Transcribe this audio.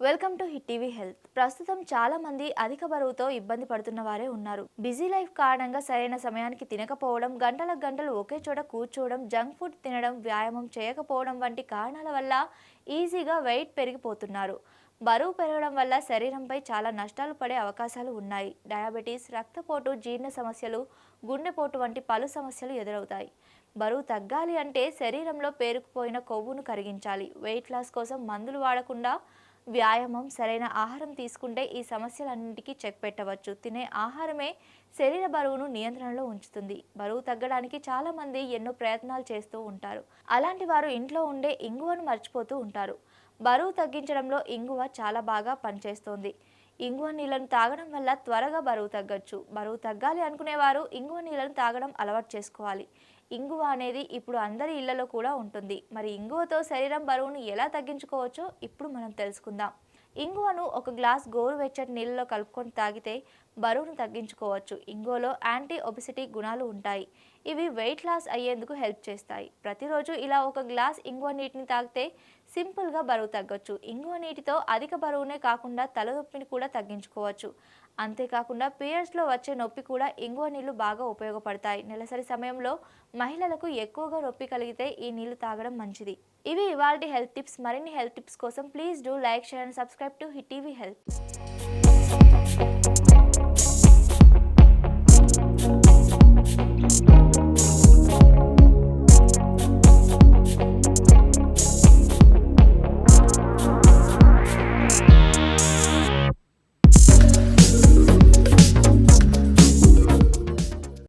Welcome to hit TV health. ప్రస్తుతం చాలా మంది అధిక బరువుతో ఇబ్బంది పడుతున్న వారే ఉన్నారు. బిజీ లైఫ్ కారణంగా సరైన సమయానికి తినకపోవడం గంటల గంటలు ఒకే చోట కూర్చోవడం జంక్ ఫుడ్ తినడం వ్యాయామం చేయకపోవడం వంటి కారణాల వల్ల ఈజీగా వెయిట్ పెరిగిపోతున్నారు. బరువు పెరగడం వల్ల శరీరంపై చాలా నష్టాలు పడే అవకాశాలు ఉన్నాయి. డయాబెటీస్ రక్తపోటు జీర్ణ సమస్యలు గుండెపోటు వంటి పలు సమస్యలు ఎదురవుతాయి. బరువు తగ్గాలి అంటే శరీరంలో పేరుకుపోయిన కొవ్వును కరిగించాలి. వెయిట్ లాస్ కోసం మందులు వాడకుండా వ్యాయామం సరైన ఆహారం తీసుకుంటే ఈ సమస్యలన్నింటికీ చెక్ పెట్టవచ్చు. తినే ఆహారమే శరీర బరువును నియంత్రణలో ఉంచుతుంది. బరువు తగ్గడానికి చాలామంది ఎన్నో ప్రయత్నాలు చేస్తూ ఉంటారు. అలాంటి వారు ఇంట్లో ఉండే ఇంగువను మర్చిపోతూ ఉంటారు. బరువు తగ్గించడంలో ఇంగువ చాలా బాగా పనిచేస్తోంది. ఇంగువ నీళ్ళను తాగడం వల్ల త్వరగా బరువు తగ్గచ్చు. బరువు తగ్గాలి అనుకునేవారు ఇంగువ నీళ్ళను తాగడం అలవాటు చేసుకోవాలి. ఇంగువ అనేది ఇప్పుడు అందరి ఇళ్ళలో కూడా ఉంటుంది. మరి ఇంగువతో శరీరం బరువును ఎలా తగ్గించుకోవచ్చో ఇప్పుడు మనం తెలుసుకుందాం. ఇంగువను ఒక గ్లాస్ గోరువెచ్చటి నీళ్ళలో కలుపుకొని తాగితే బరువును తగ్గించుకోవచ్చు. ఇంగువలో యాంటీ ఒబిసిటీ గుణాలు ఉంటాయి. ఇవి వెయిట్ లాస్ అయ్యేందుకు హెల్ప్ చేస్తాయి. ప్రతిరోజు ఇలా ఒక గ్లాస్ ఇంగువ నీటిని తాగితే సింపుల్గా బరువు తగ్గొచ్చు. ఇంగువ నీటితో అధిక బరువునే కాకుండా తలనొప్పిని కూడా తగ్గించుకోవచ్చు. అంతేకాకుండా పీరియడ్స్లో వచ్చే నొప్పి కూడా ఇంగువ నీళ్ళు బాగా ఉపయోగపడతాయి. నెలసరి సమయంలో మహిళలకు ఎక్కువగా నొప్పి కలిగితే ఈ నీళ్ళు తాగడం మంచిది. ఇవి ఇవాళ హెల్త్ టిప్స్. మరిన్ని హెల్త్ టిప్స్ కోసం please do like share and subscribe to Hit TV health.